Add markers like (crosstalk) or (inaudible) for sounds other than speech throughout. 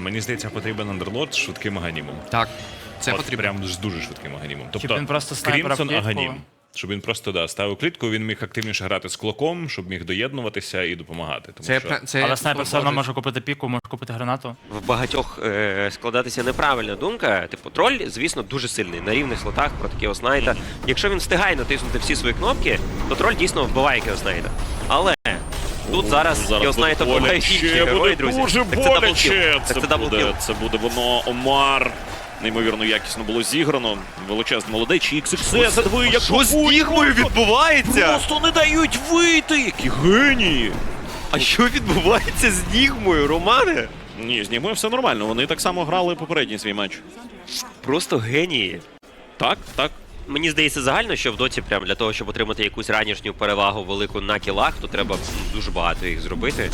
Мені здається, потрібен андерлорд з швидким аганімом. Так, це От потрібно. Прям з дуже швидким аганімом. Тобто, він просто снайпера в Крімсон клітку. аганім. Щоб він просто да, ставив клітку, він міг активніше грати з клоком, щоб міг доєднуватися і допомагати. Тому Це, що... пра- це Але снайпер все одно може купити піку, може купити гранату. в багатьох е, складатися неправильна думка. Типу, троль, звісно, дуже сильний на рівних слотах проти Кіоснайта. Якщо він встигає натиснути всі свої кнопки, то троль дійсно вбиває Кіоснайта. Але тут зараз, (laughs) буде вбиває боляче, герої, друзі. Дуже Так це боляче. Це, це буде, це буде воно Омар. Неймовірно якісно було зіграно. Величезний молодець. І XXS, диви, як Що з Нігмою відбувається? Просто не дають вийти! Які генії! А що відбувається з Нігмою, Романе? Ні, з ними все нормально. Вони так само грали попередній свій матч. Просто генії. Так, так. Мені здається загально, що в доті прям для того, щоб отримати якусь ранішню перевагу велику на кілах, то треба дуже багато їх зробити.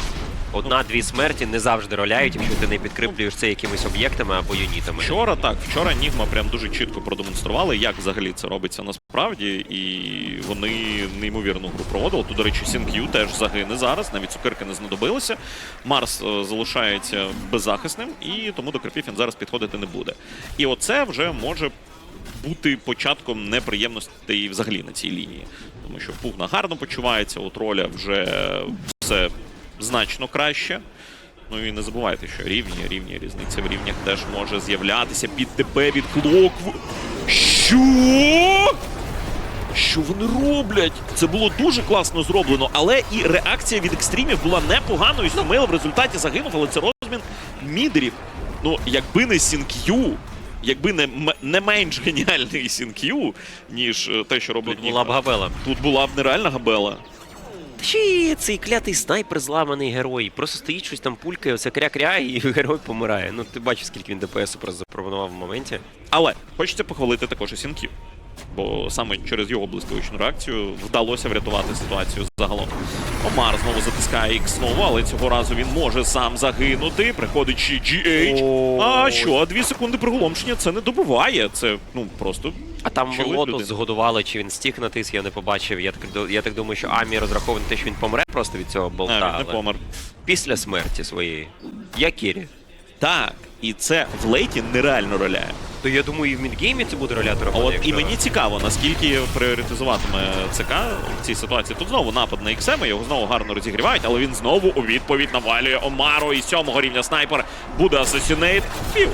Одна-дві смерті не завжди роляють, якщо ти не підкріплюєш це якимись об'єктами або юнітами. Вчора так, вчора Нігма прям дуже чітко продемонстрували, як взагалі це робиться насправді, і вони неймовірну гру проводили. Тут, до речі, Сінк'ю теж загине зараз, навіть цукерки не знадобилися. Марс е, залишається беззахисним, і тому до крипів він зараз підходити не буде. І оце вже може бути початком неприємностей взагалі на цій лінії. Тому що Пугна гарно почувається, у троля вже все значно краще. Ну і не забувайте, що рівні, рівні різниця в рівнях теж може з'являтися під ТП від Клок. Що? Що вони роблять? Це було дуже класно зроблено, але і реакція від екстримів була непоганою. Сумейл в результаті загинув, але це розмін мідерів. Ну, якби не Сінк'ю, якби не, не менш геніальний Сінк'ю, ніж е, те, що роблять Тут була б габела. тут була б нереальна габела. Ще цей клятий снайпер зламаний герой. Просто стоїть щось там пулькає, оце кря-кря, і (laughs) герой помирає. Ну ти бачиш, скільки він ДПС просто запропонував в моменті. Але хочеться похвалити також і Сінків. Бо саме через його блискавичну реакцію вдалося врятувати ситуацію загалом. Омар знову затискає Ікс знову, але цього разу він може сам загинути. Приходить ще GH. А що, дві секунди приголомшення це не добиває. Це ну просто. А там Лотус людина. згодували, чи він стік натис, я не побачив. Я так, я так думаю, що Амі розрахований те, що він помре просто від цього болта. А, він не але помер. Після смерті своєї. Я Кірі. Так, і це в лейті нереально роляє. То я думаю, і в мідгеймі це буде роляти А от і мені цікаво, наскільки пріоритизуватиме ЦК в цій ситуації. Тут знову напад на XM, його знову гарно розігрівають, але він знову у відповідь навалює Омару і сьомого рівня снайпер буде асасінейт. Фіу.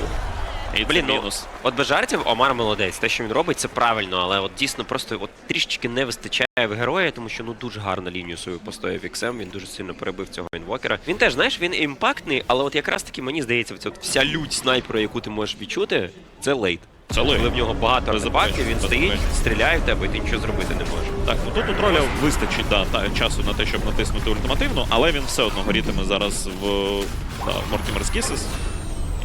І Блін, це ну от без жартів Омар молодець. Те, що він робить, це правильно, але от дійсно просто от трішечки не вистачає в героя, тому що ну дуже гарно лінію свою постояв XM, він дуже сильно перебив цього інвокера. Він теж, знаєш, він імпактний, але от якраз таки мені здається, от вся лють снайпера, яку ти можеш відчути, це лейт. Це лейт. Коли в нього багато Без він стоїть, стріляє в тебе, і ти нічого зробити не можеш. Так, ну тут у троля вистачить да, та, часу на те, щоб натиснути ультимативну, але він все одно горітиме зараз в да, Mortimer's Kisses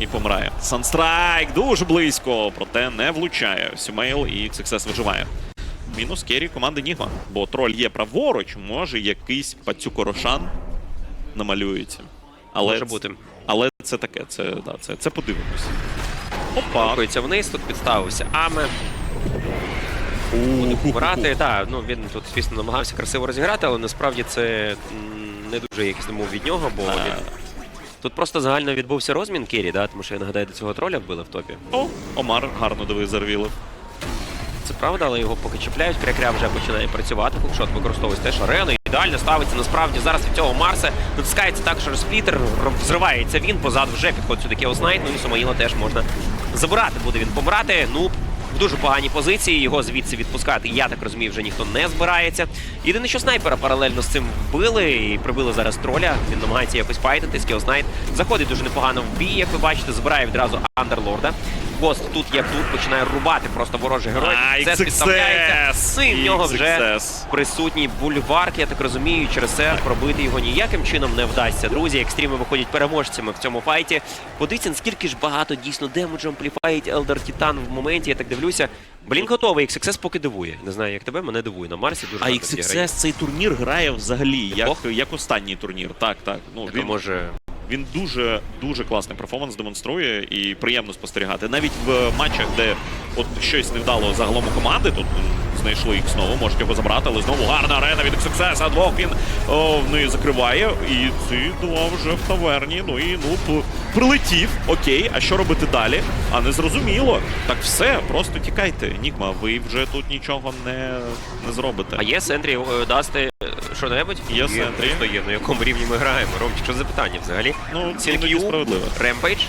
і помирає. Санстрайк дуже близько, проте не влучає. Сюмейл і XXS виживає. Мінус керрі команди Нігма. Бо троль є праворуч, може якийсь пацюкорошан намалюється. Але Може ц- бути. Але це таке, це, да, це, це подивимось. Опа. Рухається вниз, тут підставився Аме. Буде помирати. Так, ну він тут, звісно, намагався красиво розіграти, але насправді це м, не дуже якісь був від нього, бо А. він... тут просто загально відбувся розмін Кірі, да? тому що я нагадаю, до цього троля вбили в топі. О, Омар гарно диви зарвілив. Це правда, але його поки чіпляють. Крякря вже починає працювати. Хукшот використовує теж арену. Ідеально ставиться насправді зараз від цього Марса. Натискається також розплітер, взривається він. Позаду вже підходить сюди Кеоснайт. Ну і Самоїла теж можна забирати. Буде він помирати. Ну. В дуже поганій позиції, його звідси відпускати, я так розумію, вже ніхто не збирається. Єдине, що снайпера паралельно з цим вбили і прибили зараз троля. Він намагається якось файтити. Скіоснайт заходить дуже непогано в бій, як ви бачите, збирає відразу Андерлорда. Гост тут як тут починає рубати просто ворожий герой. А, Це підставляється. І в нього вже присутній бульварк, я так розумію, через це пробити його ніяким чином не вдасться. Друзі, екстріми виходять переможцями в цьому файті. Подивіться, наскільки ж багато дійсно демеджу ампліфаїть Елдер Титан в моменті. Я так дивлюся. Блін, готовий. XXS поки дивує. Не знаю, як тебе, мене дивує. На Марсі дуже А. XXS цей турнір грає взагалі, як, як останній турнір. Так, так. Ну, він, може. Він дуже дуже класний перформанс демонструє і приємно спостерігати. Навіть в матчах, де от щось невдало загалом у команди, тут знайшли їх знову, можуть його забрати, але знову гарна арена від XXS, а двох він о, в неї закриває. І ці два вже в таверні. Ну і ну прилетів. Окей, а що робити далі? А не зрозуміло. Так все, просто тікайте. Нігма, ви вже тут нічого не, не зробите. А є Сентрі е, дасти е, що-небудь? Є Сентрі. Що є? На якому рівні ми граємо? Ромчик, що за питання взагалі? Ну, іноді Сінк'ю, справедливо. Ремпейдж.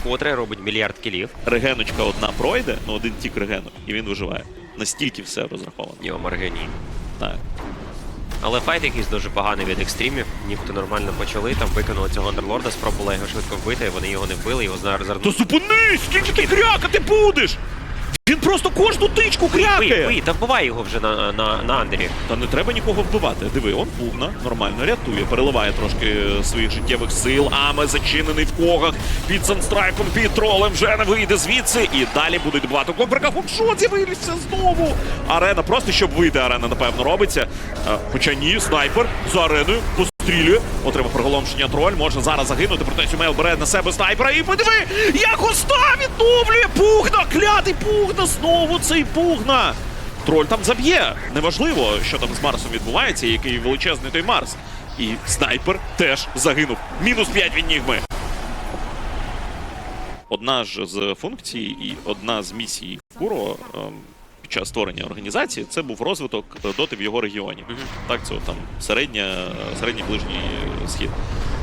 Вкотре робить мільярд кілів. Регеночка одна пройде, ну один тік регену, і він виживає. Настільки все розраховано. Його Маргені. Так. Але файт якийсь дуже поганий від екстримів. Ніхто нормально почали, там викинули цього андерлорда, спробували його швидко вбити, вони його не вбили, його зараз То зупинись! Скільки ти крякати будеш? Він просто кожну тичку крякає! бий, та вбивай його вже на, на, на андері. Та не треба нікого вбивати. Диви, он пугна, нормально рятує, переливає трошки своїх життєвих сил. Аме зачинений в когах під санстрайком, під тролем вже не вийде звідси. І далі будуть добивати Кобрика. Хопшот з'явився знову. Арена, просто щоб вийти, арена, напевно, робиться. Е, Хоча ні, снайпер за ареною пострілює. Отримав приголомшення троль. Може зараз загинути, проте Сюмейл бере на себе снайпера. І подиви, як уста відновлює пугна! Клятий пугна! Знову цей пугна! Троль там заб'є. Неважливо, що там з Марсом відбувається, який величезний той Марс. І снайпер теж загинув. Мінус 5 від Нігми. Одна ж з функцій і одна з місій Куро ем, під час створення організації це був розвиток е, доти в його регіоні. Так, це там середня, середній ближній е, схід.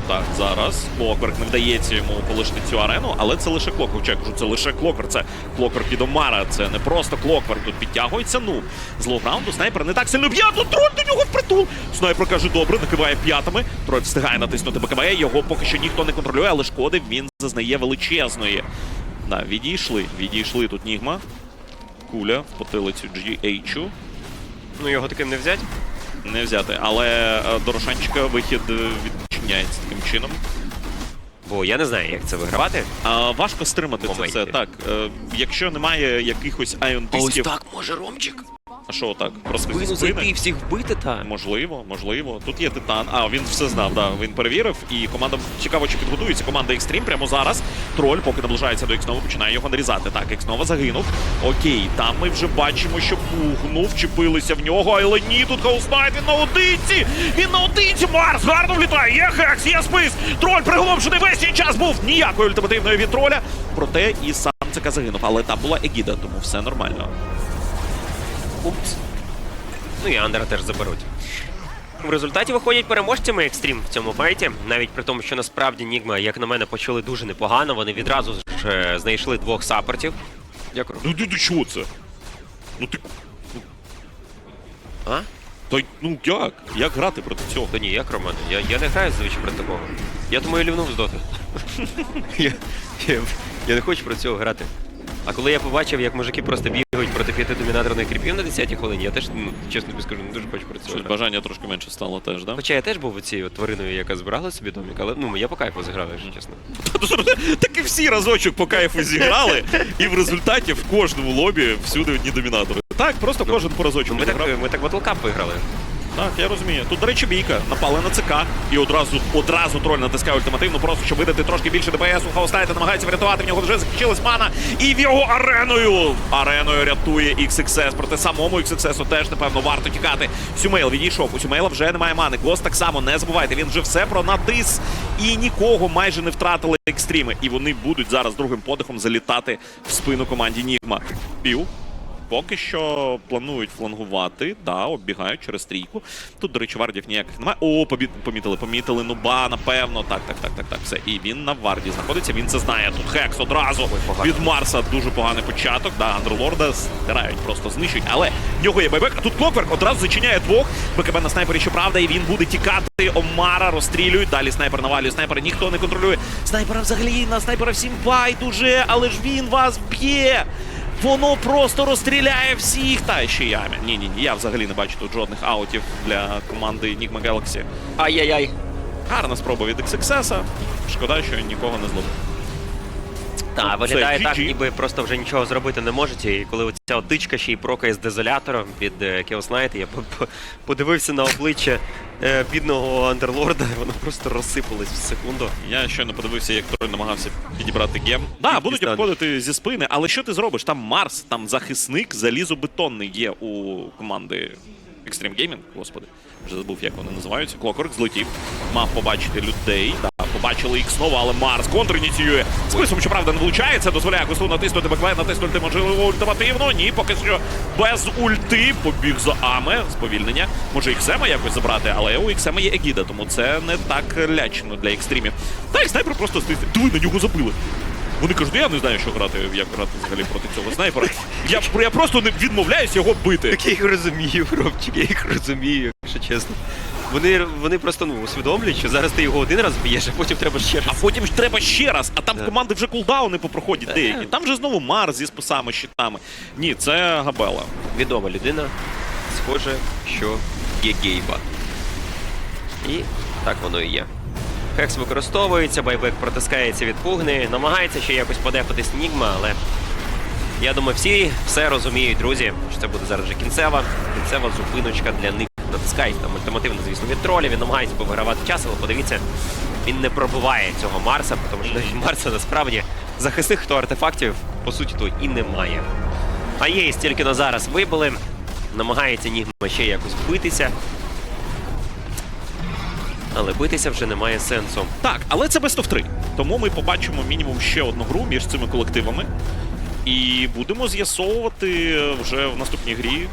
Так, зараз Клокверк не вдається йому полишити цю арену, але це лише Клокверк. Я кажу, це лише Клокверк, це Клокверк від Омара, це не просто Клокверк. Тут підтягується. Ну, з лоу-граунду снайпер не так сильно б'є, а тут троль до нього впритул. Снайпер каже, добре, накиває п'ятами. Троль встигає натиснути БКБ, його поки що ніхто не контролює, але шкоди він зазнає величезної. Да, відійшли, відійшли тут Нігма. Куля в потилицю GH. Ну його таким не взять. Не взяти, але е, Дорошанчика вихід е, відчиняється таким чином. Бо я не знаю, як це вигравати. А, важко стримати це Моменті. все. Так, е, якщо немає якихось айон-дисків, може Ромчик. А що так? Просто зі спини? і всіх вбити та. Можливо, можливо. Тут є титан. А, він все знав, да. Він перевірив. І команда цікаво, чи підготується команда Екстрім прямо зараз. Троль, поки наближається до Ікснова, починає його нарізати. Так, Ікснова загинув. Окей, там ми вже бачимо, що пугнув, вчепилися в нього. Але ні, тут Хауснайт, він на одинці! Він на одинці! Марс гарно влітає! Є хекс, є спис! Троль приголомшений весь цей час був ніякої ультимативної від троля. Проте і сам ЦК загинув. Але там була Егіда, тому все нормально. Упс. Ну і Андера теж заберуть. В результаті виходять переможцями екстрім в цьому файті, навіть при тому, що насправді Нігма, як на мене, почали дуже непогано. Вони відразу ж е, знайшли двох саппортів. Дякую. Ну ти, ти що це? Ну ти. А? Та ну як? Як грати проти цього? То ні, як Роман? Я, я не граю зазвичай проти такого. Я тому і лівнув з доти. (laughs) я, я, я не хочу проти цього грати. А коли я побачив, як мужики просто бігають проти п'яти домінаторних кріпів на 10-й хвилині, я теж, ну, чесно тобі скажу, не дуже хочу проти цього Щось грати. бажання трошки менше стало теж, да? Хоча я теж був цією твариною, яка збирала собі домик, але ну я по кайфу зіграв, якщо чесно. (laughs) Так і всі разочок по кайфу зіграли, і в результаті в кожному лобі всюди одні домінатори. Так, просто кожен по разочку Ну, ми зіграв. так, ми так Cup виграли. Так, я розумію. Тут, до речі, бійка. Напали на ЦК. І одразу одразу троль натискає ультимативно, просто щоб видати трошки більше ДПС. У Хаустайта намагається врятувати. В нього вже закінчилась мана. І в його ареною. Ареною рятує XXS. Проте самому XXS теж, напевно, варто тікати. Сюмейл відійшов. У Сюмейла вже немає мани. Гост так само, не забувайте. Він вже все пронатис. І нікого майже не втратили екстріми. І вони будуть зараз другим подихом залітати в спину команді Нігма. Пів. Поки що планують флангувати, да, оббігають через трійку. Тут, до речі, вардів ніяких немає. О, помітили, помітили нуба, напевно. Так, так, так, так, так. Все. І він на варді знаходиться, він це знає. Тут Хекс одразу погано. від Марса дуже поганий початок. Да, Андерлорда стирають, просто знищують. Але в нього є байбек, а тут Клокверк одразу зачиняє двох. БКБ на снайпері, щоправда, і він буде тікати. Омара розстрілюють. Далі снайпер навалює. Снайпера ніхто не контролює. Снайпера взагалі на снайпера всім байдуже, але ж він вас б'є. Воно просто розстріляє всіх. Та ще я. Ні, ні, ні. Я взагалі не бачу тут жодних аутів для команди Enigma Galaxy. Ай-яй-яй. Гарна спроба від XXS. Шкода, що нікого не зловив. Так, виглядає так, ніби просто вже нічого зробити не можете. І коли ця отичка ще й прокає з дезолятором від е, Chaos Knight, я по- по- подивився на обличчя е, бідного андерлорда, (laughs) воно просто розсипалось в секунду. Я щойно подивився, як Трой намагався підібрати гем. Да, будуть обходити зі спини, але що ти зробиш? Там Марс, там захисник залізобетонний є у команди Extreme Gaming, господи. Вже забув, як вони називаються. Клокорк злетів. Мав побачити людей. Да, побачили їх знову, але Марс контриніціює. Списом, щоправда, не влучає. Це дозволяє Кослу натиснути беклет, натиснути можливо ультимативно. Ні, поки що без ульти. Побіг за Аме. Сповільнення. Може Іксема якось забрати, але у Іксема є Егіда, тому це не так лячно для екстримів. Та як снайпер просто стоїть. Диви, на нього забили. Вони кажуть, я не знаю, що грати, як грати взагалі проти цього снайпера. Я, я просто не відмовляюсь його бити. Так я їх розумію, Робчик, я їх розумію, якщо чесно. Вони, вони просто ну, усвідомлюють, що зараз ти його один раз б'єш, а потім треба ще раз. А потім ж треба ще раз, а там в команди вже кулдауни попроходять деякі. Там же знову Марс зі списами, щитами. Ні, це Габела. Відома людина, схоже, що є гейба. І так воно і є. Хекс використовується, байбек протискається від пугни, намагається ще якось подефати Снігма, але я думаю, всі все розуміють, друзі, що це буде зараз вже кінцева, кінцева зупиночка для них. Натискають там ультимативно, звісно, від тролі, він намагається повигравати час, але подивіться, він не пробиває цього Марса, тому що Марса насправді захисних хто артефактів, по суті, то і немає. А є тільки на зараз вибили. Намагається Нігма ще якось битися. Але битися вже немає сенсу. Так, але це best of 3. Тому ми побачимо мінімум ще одну гру між цими колективами. І будемо з'ясовувати вже в наступній грі,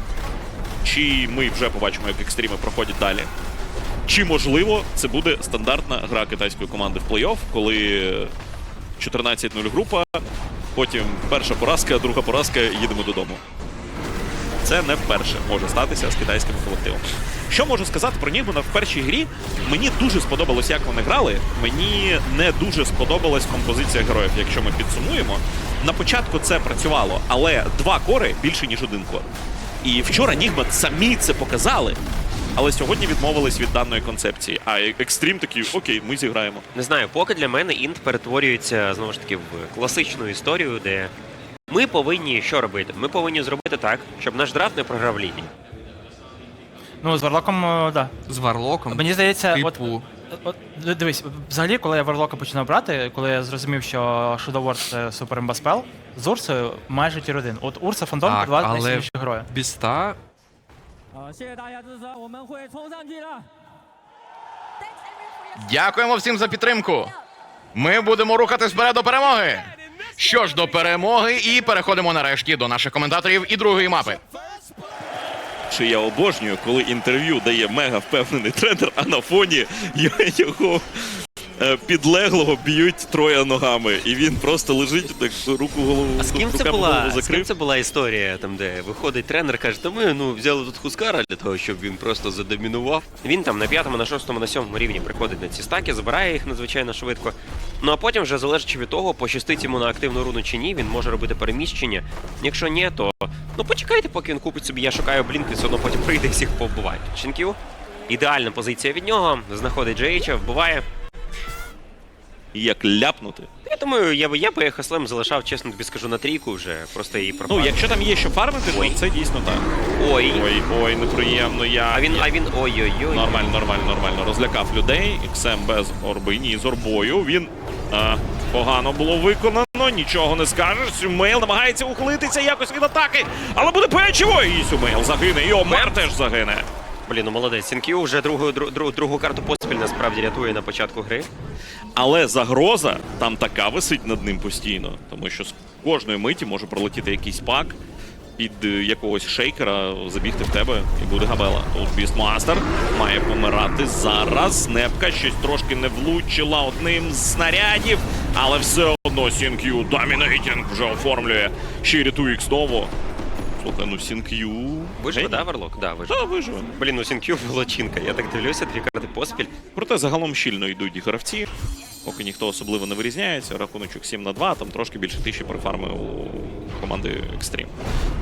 чи ми вже побачимо, як екстріми проходять далі. Чи можливо це буде стандартна гра китайської команди в плей-офф, коли 14-0 група, потім перша поразка, друга поразка, їдемо додому. Це не вперше може статися з китайськими колективами. Що можу сказати про Нігмана в першій грі? Мені дуже сподобалось, як вони грали. Мені не дуже сподобалась композиція героїв, якщо ми підсумуємо. На початку це працювало, але два кори більше, ніж один кор. І вчора Нігма самі це показали. Але сьогодні відмовились від даної концепції. А екстрім такий, окей, ми зіграємо. Не знаю, поки для мене інт перетворюється знову ж таки в класичну історію, де ми повинні що робити? Ми повинні зробити так, щоб наш драфт не програв лінії. Ну, з Варлоком, е, да. З Варлоком. Мені здається, типу, от от, дивись, взагалі, коли я Варлока починав брати, коли я зрозумів, що Shadow Wars — це суперембаспел, з Урсою майже тір один. От Урса Фантом — два найсильніші грою. Біста. Дякуємо всім за підтримку. Ми будемо рухатись вперед до перемоги. Що ж, до перемоги, і переходимо нарешті до наших коментаторів і другої мапи. Чи я обожнюю, коли інтерв'ю дає мега впевнений тренер, а на фоні його е, підлеглого б'ють троє ногами. І він просто лежить, так руку голову А з ким це була? З ким це була історія, там де виходить тренер, каже, та ми ну взяли тут Хускара для того, щоб він просто задомінував. Він там на п'ятому, на шостому, на сьомому рівні приходить на ці стаки, забирає їх надзвичайно швидко. Ну а потім, вже залежачи від того, пощастить йому на активну руну чи ні, він може робити переміщення. Якщо ні, то ну почекайте, поки він купить собі. Я шукаю блінки, все одно потім прийде і всіх повбиває. Чинків. Ідеальна позиція від нього. Знаходить Джейча, вбиває. І як ляпнути. Я думаю, я би я би Хаслем залишав, чесно тобі скажу, на трійку вже. Просто її Ну, якщо там є що фармити, то це дійсно так. Ой. Ой, ой, неприємно. Я А він, я- а він ой-ой-ой. Нормально, нормально, нормально. Розлякав людей. XM без орби, ні, з орбою. Він а, погано було виконано, нічого не скажеш. Сюмейл намагається ухилитися якось від атаки, але буде печиво. І Сюмейл загине, і Омер теж загине. Блін, ну молодець. Сінкю вже другу, дру, дру- другу карту поспіль насправді рятує на початку гри. Але загроза там така висить над ним постійно, тому що з кожної миті може пролетіти якийсь пак під е, якогось шейкера, забігти в тебе і буде габела. Тут Бістмастер має помирати зараз. Непка щось трошки не влучила одним з снарядів, але все одно Сінк'ю домінейтінг вже оформлює. Ще рятує знову. Слухай, ну Сінк'ю. Виживе, да, Варлок? Да, виживе. Та виживе. Блін, ну Сінкю волочинка. Я так дивлюся, дві карти поспіль. Проте загалом щільно йдуть гравці. Поки ніхто особливо не вирізняється, рахуночок 7 на 2, там трошки більше тисячі перефармив у команди Extreme.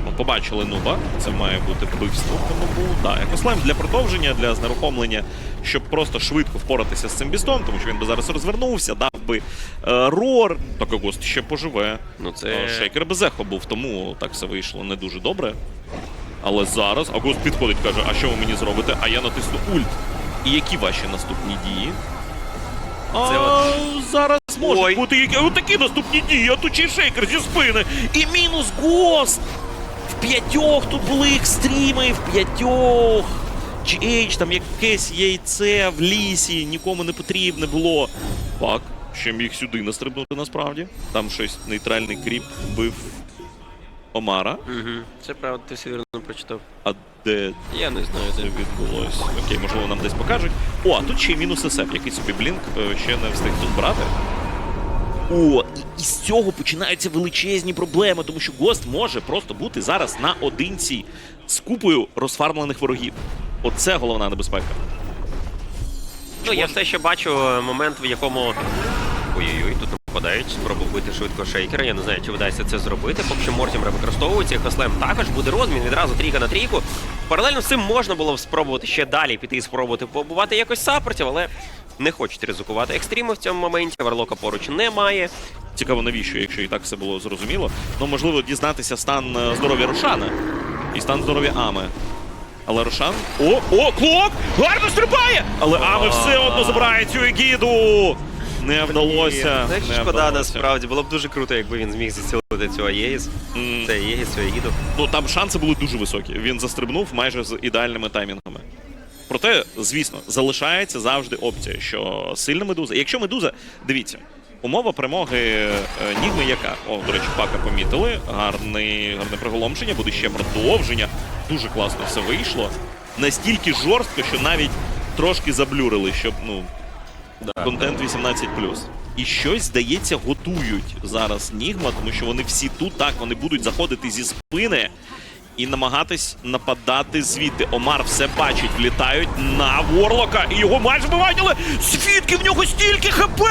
Ну, побачили нуба, це має бути вбивство по нубу. Да, екослайм для продовження, для знерухомлення, щоб просто швидко впоратися з цим бістом, тому що він би зараз розвернувся, дав би е, рор, так гост ще поживе. Ну це. Е, Шейкер без ехо був, тому так все вийшло не дуже добре. Але зараз Агост підходить, каже, а що ви мені зробите? А я натисну ульт. І які ваші наступні дії? Це а, зараз можуть Ой. бути які от такі наступні дії, а тут ще й шейкер зі спини. І мінус гост. В п'ятьох тут були екстріми, в п'ятьох. GH, там якесь яйце в лісі, нікому не потрібне було. Пак, ще міг сюди настрибнути насправді. Там щось нейтральний кріп бив Омара. Угу. Це правда, ти все вірно прочитав. А де Я не знаю. це Де. відбулось? Окей, можливо, нам десь покажуть. О, а тут ще й мінус СФ, який собі блінк е, ще не встиг тут брати. О, і, і з цього починаються величезні проблеми, тому що Гост може просто бути зараз наодинці з купою розфармлених ворогів. Оце головна небезпека. Ну, я все ще бачу е, момент, в якому. Ой-ой-ой, тут нападають, спробу вбити швидко шейкера. Я не знаю, чи вдасться це зробити. Поки що Мортімер використовується, Хаслем також буде розмін відразу трійка на трійку. Паралельно з цим можна було б спробувати ще далі піти і спробувати побувати якось саппортів, але не хочуть ризикувати екстріми в цьому моменті. Варлока поруч немає. Цікаво, навіщо, якщо і так все було зрозуміло. Ну, можливо, дізнатися стан е, здоров'я Рошана і стан здоров'я Ами. Але Рошан. О, о, клок! Гарно стрибає! Але Ами все одно забирає цю егіду! Не вдалося. Не шкода, вдалося. насправді. Було б дуже круто, якби він зміг зацілити цього Єгіс. М. Це Єгіс, цю Егіду. Ну там шанси були дуже високі. Він застрибнув майже з ідеальними таймінгами. Проте, звісно, залишається завжди опція, що сильна медуза. Якщо медуза, дивіться, умова перемоги е, Нігми яка? О, до речі, пака помітили. Гарний, гарне приголомшення, буде ще продовження. Дуже класно все вийшло. Настільки жорстко, що навіть трошки заблюрили, щоб ну. Контент 18 І щось, здається, готують зараз Нігма, тому що вони всі тут, так, вони будуть заходити зі спини і намагатись нападати звідти. Омар все бачить, влітають на Ворлока і його майже вбивають, але звідки в нього стільки ХП?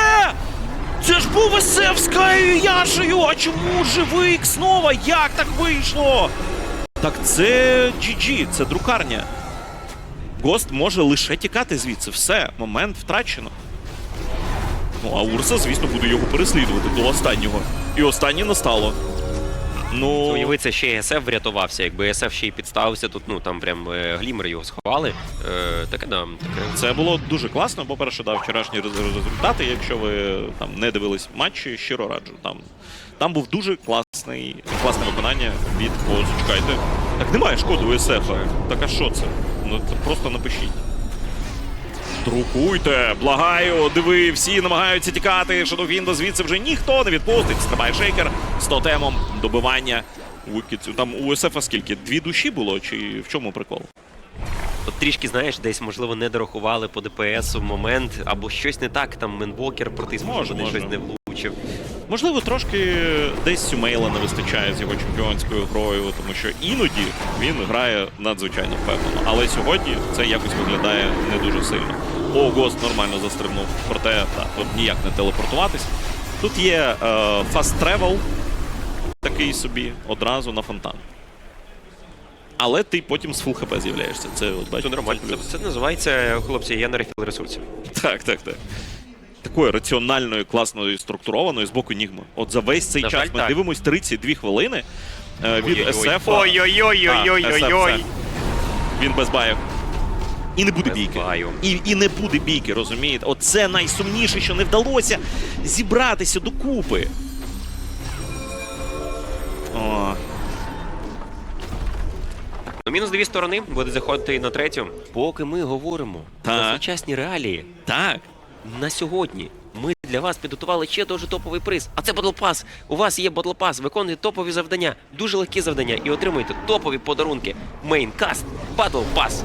Це ж був СФ з Каєю Яшею, а чому живий знову? Як так вийшло? Так це GG, це друкарня. Гост може лише тікати звідси. Все, момент втрачено. Ну, а Урса, звісно, буде його переслідувати до останнього. І останнє настало. Ну, Уяви, це ще СФ врятувався. Якби СФ ще й підставився, тут ну там прям е, глімер його сховали. Е, таке да, таке. це було дуже класно. По-перше, да, вчорашні результати. Якщо ви там не дивились матчі, щиро раджу. Там, там був дуже класний, класне виконання від О, зачекайте. Так немає шкоди у СФ. Так а що це? Ну це просто напишіть. Друкуйте, благаю, диви, всі намагаються тікати. Шадофінда звідси вже ніхто не відпустить. Стрибає шейкер з тотемом добивання Вікіцю. Там у СФ скільки? Дві душі було, чи в чому прикол? От трішки, знаєш, десь можливо не дорахували по ДПС в момент, або щось не так, там Менвокер може. щось не влучив. Можливо, трошки десь Сюмейла не вистачає з його чемпіонською грою, тому що іноді він грає надзвичайно впевнено. Але сьогодні це якось виглядає не дуже сильно. О, Гост нормально застрибнув, проте так, тут ніяк не телепортуватись. Тут є е, fast travel, такий собі, одразу на фонтан. Але ти потім з фул хп з'являєшся. Це от бачиш, Це нормально. це Це, це називається, хлопці, я на рефіл ресурсів. Так, так, так. Такою раціональною, класною, структурованою з боку Нігми. От за весь цей На час жаль, ми так. дивимось 32 хвилини е, від. SF. Ой-ой-ой-ой-ой-ой-ой. Він без баїв. І не буде Без бійки. баю. І, і не буде бійки, розумієте? Оце найсумніше, що не вдалося зібратися докупи. О, Ну, мінус дві сторони, буде заходити і на третю. Поки ми говоримо Так. про сучасні реалії, так. На сьогодні ми для вас підготували ще дуже топовий приз. А це Pass. У вас є Pass, виконуйте топові завдання, дуже легкі завдання і отримуйте топові подарунки. Мейнкаст, Pass.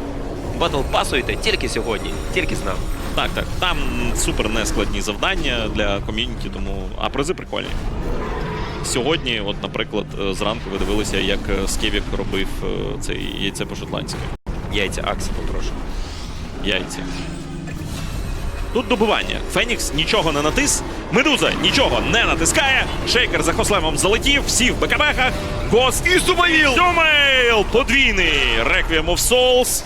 Battle пасуйте тільки сьогодні, тільки з нами. Так, так. Там супер нескладні завдання для ком'юніті, тому. А призи прикольні. Сьогодні, от, наприклад, е, зранку ви дивилися, як е, Скевік робив е, цей яйце по-шотландськи. Яйця Аксі, попрошу. Яйця. Тут добивання. Фенікс нічого не натис. Медуза нічого не натискає. Шейкер за хослемом залетів, всі в БКБхах. Гост і Сумаїл! Сумаїл! Подвійний Requiem of Souls.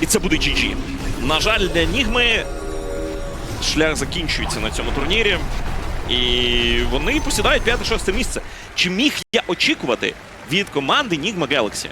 І це буде GG. На жаль, для Нігми шлях закінчується на цьому турнірі. І вони посідають 5-6 місце. Чи міг я очікувати від команди Нігма Galaxy?